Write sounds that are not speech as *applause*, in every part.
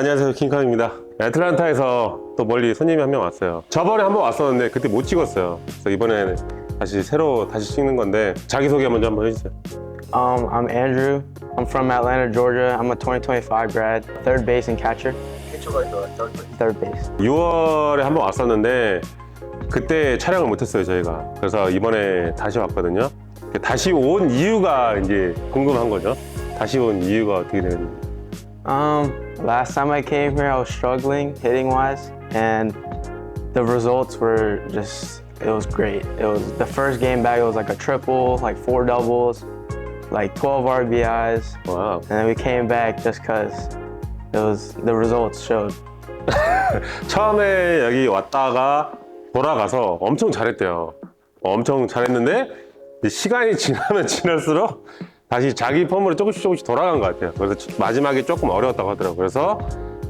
네, 안녕하세요. 킹카입니다. 애틀란타에서 또 멀리 손님이 한 명 왔어요. 저번에 한 번 왔었는데 그때 못 찍었어요. 그래서 이번에 다시 새로 다시 찍는 건데 자기소개 먼저 한번 해주세요. Um, I'm Andrew. I'm from Atlanta, Georgia. I'm a 2025 grad, third base and catcher. Third base. 6월에 한 번 왔었는데 그때 촬영을 못했어요, 저희가. 그래서 이번에 다시 왔거든요. 다시 온 이유가 이제 궁금한 거죠. 다시 온 이유가 어떻게 되는지. Um, last time I came here, I was struggling hitting wise, and the results were just, it was great. It was the first game back, it was like a triple, like four doubles, like 12 RBIs. 와, And then we came back just because it was, the results showed. *laughs* 처음에 여기 왔다가 돌아가서 엄청 잘했대요. 엄청 잘했는데 이제 시간이 지나면 지날수록 다시 자기 폼으로 조금씩 조금씩 돌아간 것 같아요. 그래서 마지막에 조금 어려웠다고 하더라고요. 그래서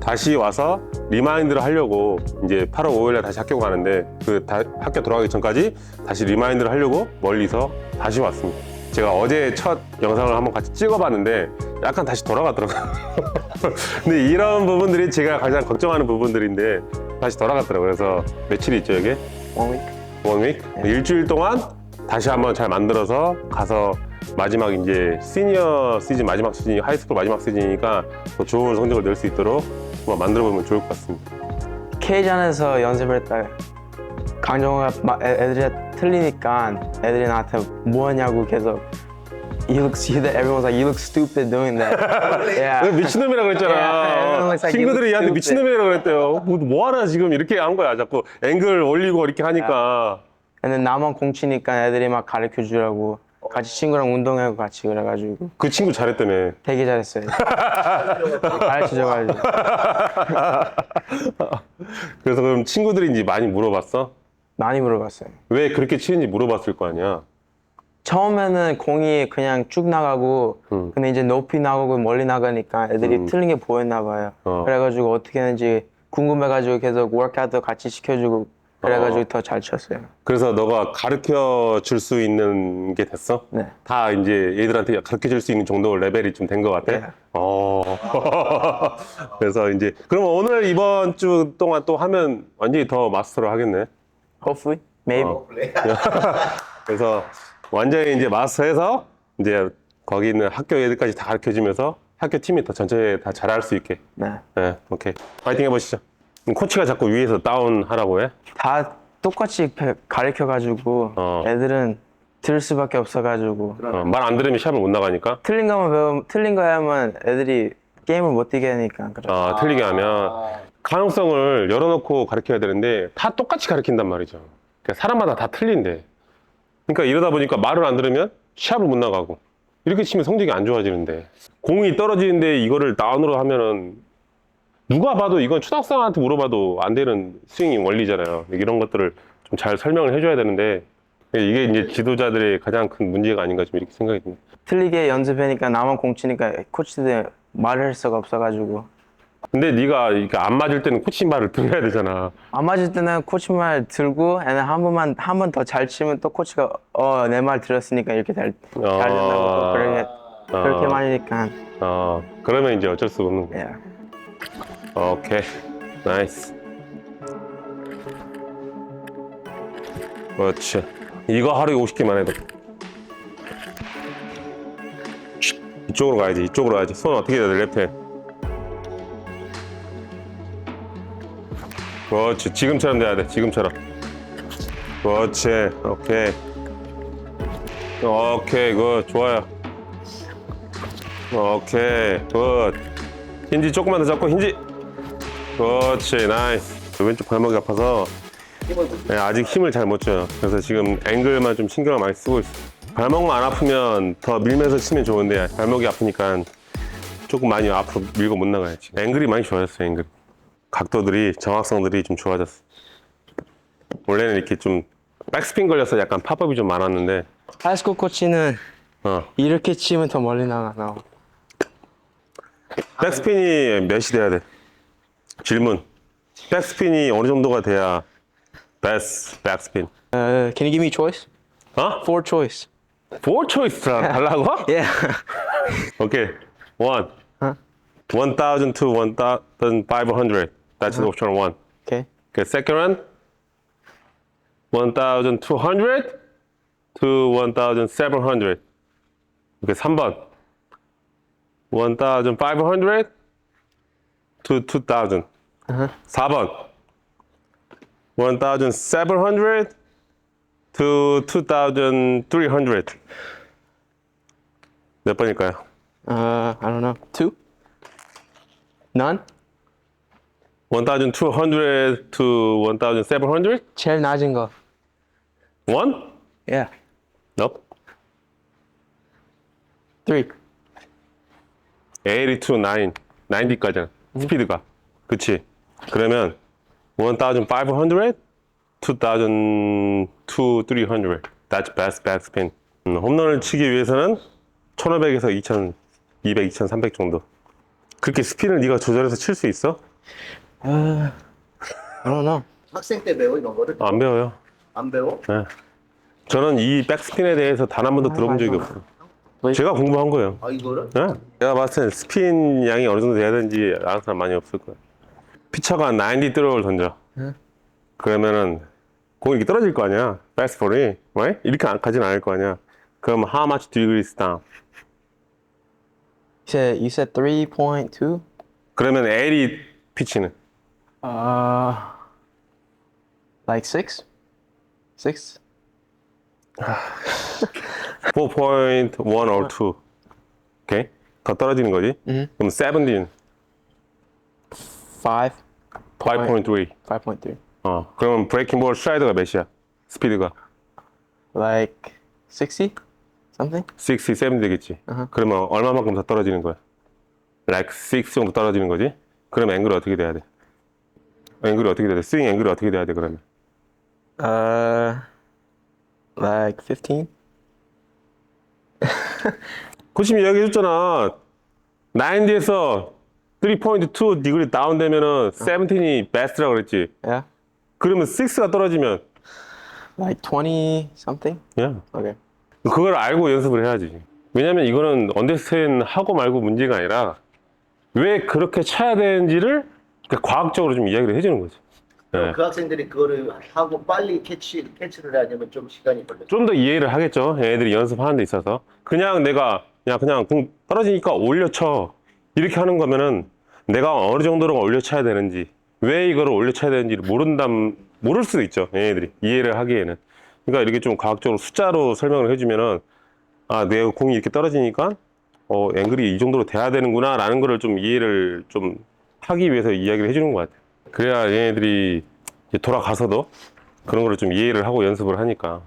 다시 와서 리마인드를 하려고 이제 8월 5일에 다시 학교 가는데 그 다- 학교 돌아가기 전까지 다시 리마인드를 하려고 멀리서 다시 왔습니다. 제가 어제 첫 영상을 한번 같이 찍어봤는데 약간 다시 돌아갔더라고요. *laughs* 근데 이런 부분들이 제가 가장 걱정하는 부분들인데 다시 돌아갔더라고요. 그래서 며칠 있죠, 이게? One week. 원윅? 일주일 동안 다시 한번 잘 만들어서 가서 마지막 이제 시니어 시즌 마지막 시즌이 하이스쿨 마지막 시즌이니까 더 좋은 성적을 낼 수 있도록 한번 만들어 보면 좋을 것 같습니다. K전에서 연습을 했다. 강정호가 애- 애들이 틀리니까 애들이 나한테 뭐 하냐고 계속 You look, that everyone's like, you look stupid doing that. *laughs* yeah. 미친놈이라 그랬잖아. Yeah, 어, it's like 친구들이 얘한테 look 미친놈이라 그랬대요. 뭐, 뭐 하나 지금 이렇게 한 거야. 자꾸 앵글 올리고 이렇게 하니까. 근데 나만 공치니까 애들이 막 가르쳐 주라고 같이 친구랑 운동하고 같이 그래가지고 그 친구 잘했다며. 되게 잘했어요. 가르쳐 줘가지고. *laughs* 그래서 그럼 친구들이 이제 많이 물어봤어? 많이 물어봤어요. 왜 그렇게 치는지 물어봤을 거 아니야. 처음에는 공이 그냥 쭉 나가고 음. 근데 이제 높이 나가고 멀리 나가니까 애들이 틀린 게 보였나 봐요. 어. 그래가지고 어떻게 하는지 궁금해가지고 계속 워크아웃도 같이 시켜주고 그래가지고 어. 더잘 쳤어요. 그래서 너가 가르쳐 줄 수 있는 게 됐어? 네. 다 이제 얘들한테 가르쳐 줄 수 있는 정도 레벨이 좀 된 것 같아? 네. 어. *laughs* 그래서 이제, 그럼 오늘 이번 주 동안 또 하면 완전히 더 마스터를 하겠네. Hopefully, maybe. 어. *laughs* 그래서 완전히 이제 마스터해서 이제 거기 있는 학교 애들까지 다 가르쳐 주면서 학교 팀이 더 전체 다 잘할 수 있게. 네. 네, 오케이. 파이팅 해보시죠. 코치가 자꾸 위에서 다운 하라고 해? 다 똑같이 가르쳐 가지고 어. 애들은 들을 수밖에 없어 가지고 어, 말 안 들으면 시합을 못 나가니까. 틀린 거만 배우 틀린 거 하면 애들이 게임을 못 뛰게 하니까 그래. 아, 틀리게 하면 가능성을 열어놓고 가르쳐야 되는데 다 똑같이 가르친단 말이죠. 그러니까 사람마다 다 틀린데. 그러니까 이러다 보니까 말을 안 들으면 시합을 못 나가고 이렇게 치면 성적이 안 좋아지는데 공이 떨어지는데 이거를 다운으로 하면은 누가 봐도 이건 초등학생한테 물어봐도 안 되는 스윙 원리잖아요. 이런 것들을 좀 잘 설명을 해줘야 되는데 이게 이제 지도자들의 가장 큰 문제가 아닌가 좀 이렇게 생각이 듭니다. 틀리게 연습하니까 나만 공치니까 코치들 말을 할 수가 없어가지고 근데 네가 이렇게 안 맞을 때는 코치 말을 들어야 되잖아. 안 맞을 때는 코치 말 들고 애는 한 번만 한 번 더 잘 치면 또 코치가 어 내 말 들었으니까 이렇게 잘, 잘 된다고 또 그렇게 그렇게 어. 말이니까 어, 그러면 이제 어쩔 수가 없는 거야. 예. 오케이. 나이스. 그렇지. 이거 하루에 50개만 해도. 이쪽으로 가야지. 이쪽으로 가야지. 손 어떻게 해야 돼? 랩트. 그렇지. 지금처럼 돼야 돼. 지금처럼. 그렇지. 오케이. 오케이. 굿. 좋아요. 오케이. 굿. 힌지 조금만 더 잡고 힌지. 그렇지. 나이스. 왼쪽 발목이 아파서 네, 아직 힘을 잘 못 줘요. 그래서 지금 앵글만 좀 신경을 많이 쓰고 있어. 발목만 안 아프면 더 밀면서 치면 좋은데 발목이 아프니까 조금 많이 앞으로 밀고 못 나가야지. 앵글이 많이 좋아졌어. 앵글. 각도들이 정확성들이 좀 좋아졌어. 원래는 이렇게 좀 백스핀 걸려서 약간 팝업이 좀 많았는데 하이스쿨 코치는 어. 이렇게 치면 더 멀리 나가 나. 백스핀이 몇이 돼야 돼? 질문. 백스핀이 어느 정도가 돼야 베스트 백스핀? Uh, can you give me choice? 어? Four choice. 포 초이스 달라고? Yeah. 오케이. 원, 1000 to 1500. That's the option one. Okay. Okay, second one, 1200 to 1700. Okay, 3번. 1500 to 2000. 4번. 1700 to 2300. 몇 번일까요? Uh, I don't know. Two? None? 1200 to 1700? 제일 낮은 거. One? Yeah. Nope. Three. 80 to 9, 90까지는 스피드가. 그치? 그러면 1500, 2000 to 300. That's best backspin. 음, 홈런을 치기 위해서는 1500에서 2000, 200, 2300 정도. 그렇게 스핀을 네가 조절해서 칠 수 있어? Don't know. 학생 때 배워 이런 거를 안 배워요. 안 배워? 네. 저는 이 백스핀에 대해서 단 한 번도 들어본 적이 없어요. 제가 공부한 거예요. 아 이거를? 네. 내가 봤을 땐 스핀 양이 어느 정도 돼야 되는지 아는 사람 많이 없을 거야. 피처가 90 드로우를 던져. 그러면은 공이 이렇게 떨어질 거 아니야. 패스볼이. right? 이렇게 안 가진 않을 거 아니야. 그럼 how much degrees down? You said you said three point two? 그러면 에리 피치는 Uh like six? Six? *laughs* 4.1 or 2. 오케이? 더 떨어지는 거지. 그럼 17, Five? 5.3. Five point three. 어. 그러면 브레이킹 볼 스트라이드가 몇이야? 스피드가 Like sixty? Something? 60, 70 되겠지. 그러면 얼마만큼 더 떨어지는 거야? like 6 정도 떨어지는 거지? 그럼 앵글이 어떻게 돼야 돼? 앵글이 어떻게 돼야 돼? 스윙 앵글이 어떻게 돼야 돼, 그러면? Uh like fifteen? *laughs* 코치님 이야기 해줬잖아. 90에서 3.2 디그리 다운되면은 17이 베스트라고 그랬지. Yeah. 그러면 6가 떨어지면, Like twenty something? 야, Okay. 그걸 알고 연습을 해야지. 왜냐면 이거는 언더스탠 하고 말고 문제가 아니라 왜 그렇게 쳐야 되는지를 그러니까 과학적으로 좀 이야기를 해주는 거지. 네. 그 학생들이 그거를 하고 빨리 캐치 캐치를 하려면 좀 시간이 걸려. 좀 더 이해를 하겠죠. 애들이 연습하는 데 있어서. 그냥 내가 그냥 그냥 공 떨어지니까 올려쳐. 이렇게 하는 거면은 내가 어느 정도로 올려쳐야 되는지 왜 이거를 올려쳐야 되는지를 모른담 모를 수도 있죠. 얘네들이 이해를 하기에는. 그러니까 이렇게 좀 과학적으로 숫자로 설명을 해주면은 아, 내 공이 이렇게 떨어지니까 어, 앵글이 이 정도로 돼야 되는구나라는 거를 좀 이해를 좀 하기 위해서 이야기를 해주는 것 같아요. 그래야 얘네들이 돌아가서도 그런 거를 좀 이해를 하고 연습을 하니까.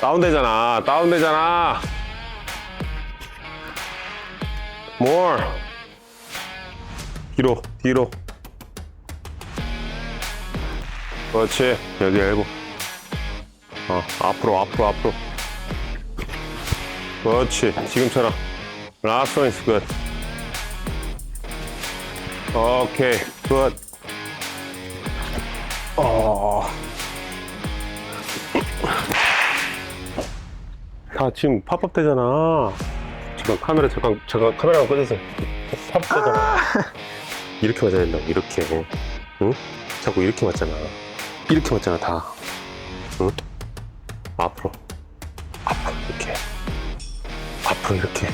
다운되잖아. 다운되잖아. more. 뒤로, 뒤로. 그렇지. 여기 엘보. 어, 앞으로, 앞으로, 앞으로. 그렇지. 지금처럼. 라스트 원 is good. 오 케이, good. 어. 다 지금 팝업 되잖아. 잠깐 카메라 잠깐 잠깐 카메라가 꺼졌어. 팝업 되잖아. 이렇게 맞아야 된다고 이렇게. 응? 자꾸 이렇게 맞잖아. 이렇게 맞잖아 다. 응? 앞으로. 앞으로 이렇게. 앞으로 이렇게.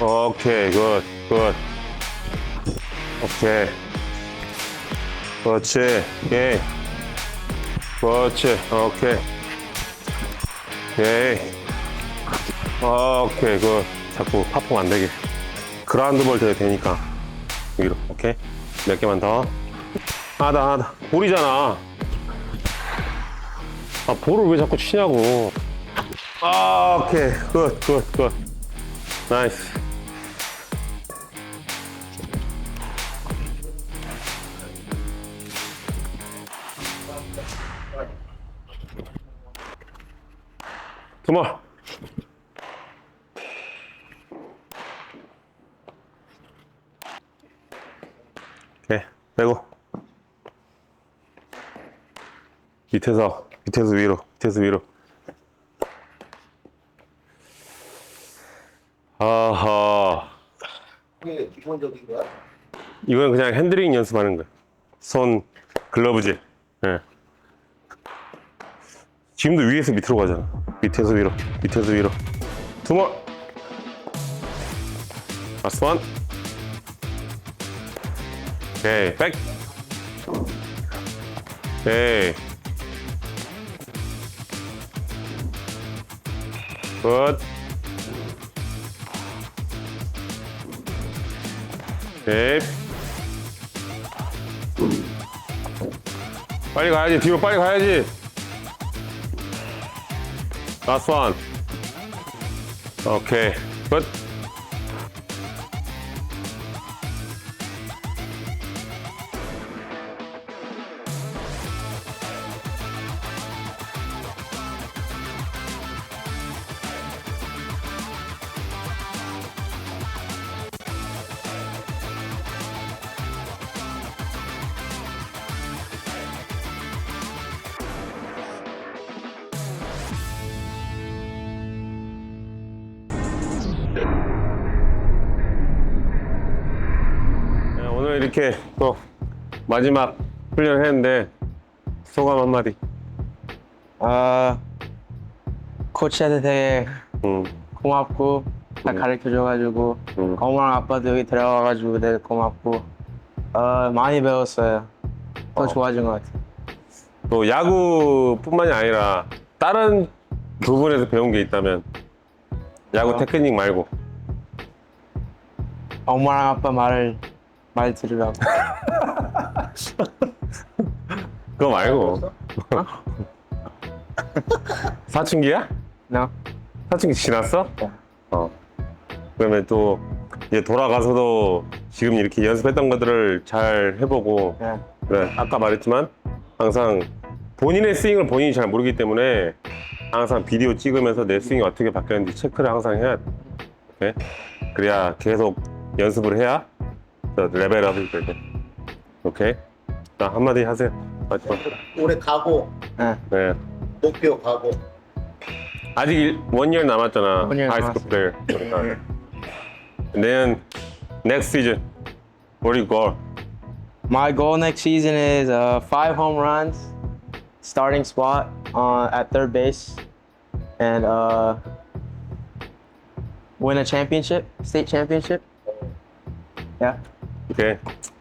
오케이 굿 굿. 오케이. 그렇지. 오케이. 그렇지. 오케이. 오케이. 오케이, 그 자꾸 파풍 안 되게. 그라운드 볼 돼도 되니까. 위로, 오케이. 몇 개만 더. 하다, 하다. 볼이잖아. 아, 볼을 왜 자꾸 치냐고. 아, 오케이. 굿, 굿, 굿. 나이스. 투마. 오케이, 빼고. 밑에서, 밑에서 위로, 밑에서 위로. 아하. 그게 기본적인 거야? 이건 그냥 핸드링 연습하는 거야. 손 글러브질. 예. 지금도 위에서 밑으로 가잖아. 밑에서 위로, 밑에서 위로. 투몰. 라스트 원. 오케이, 백. 오케이. 굿. 오케이. 빨리 가야지 뒤로 빨리 가야지 라스트 원 이 이렇게 또 마지막 훈련을 했는데 소감 한마디 어, 코치한테 되게 음, 고맙고 다 가르쳐줘가지고 음. 엄마랑 아빠도 여기 데려와가지고 되게 고맙고 어, 많이 배웠어요. 더 좋아진 것 같아요. 또 야구뿐만이 아니라 다른 부분에서 배운 게 있다면 야구 어. 테크닉 말고 엄마랑 아빠 말을 말 들으라고. *laughs* 그거 말고 *laughs* 사춘기야? No? 사춘기 지났어? 네. 어. 그러면 또 이제 돌아가서도 지금 이렇게 연습했던 것들을 잘 해보고 네. 그래 아까 말했지만 항상 본인의 스윙을 본인이 잘 모르기 때문에 항상 비디오 찍으면서 내 스윙이 어떻게 바뀌었는지 체크를 항상 해야 돼. 오케이? 그래야 계속 연습을 해야 더 레벨업이 되고. 오케이? 자 한마디 하세요. 마지막. 올해 가고 네. 네. 목표 가고 아직 원년 남았잖아. one year 하이스쿨 플레이어. 그러니까. 내년 next season. Where do you go? My goal next season is uh, five home runs, starting spot uh, at third base, and uh, win a championship, state championship. Yeah, 오케이.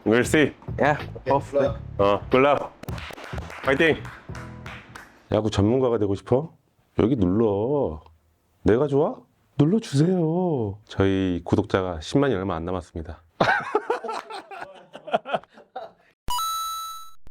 We'll see. yeah, hopefully. 어, 굿락. 파이팅. 야구 전문가가 되고 싶어? 여기 눌러. 내가 좋아? 눌러 주세요. 저희 구독자가 10만이 얼마 안 남았습니다. *laughs*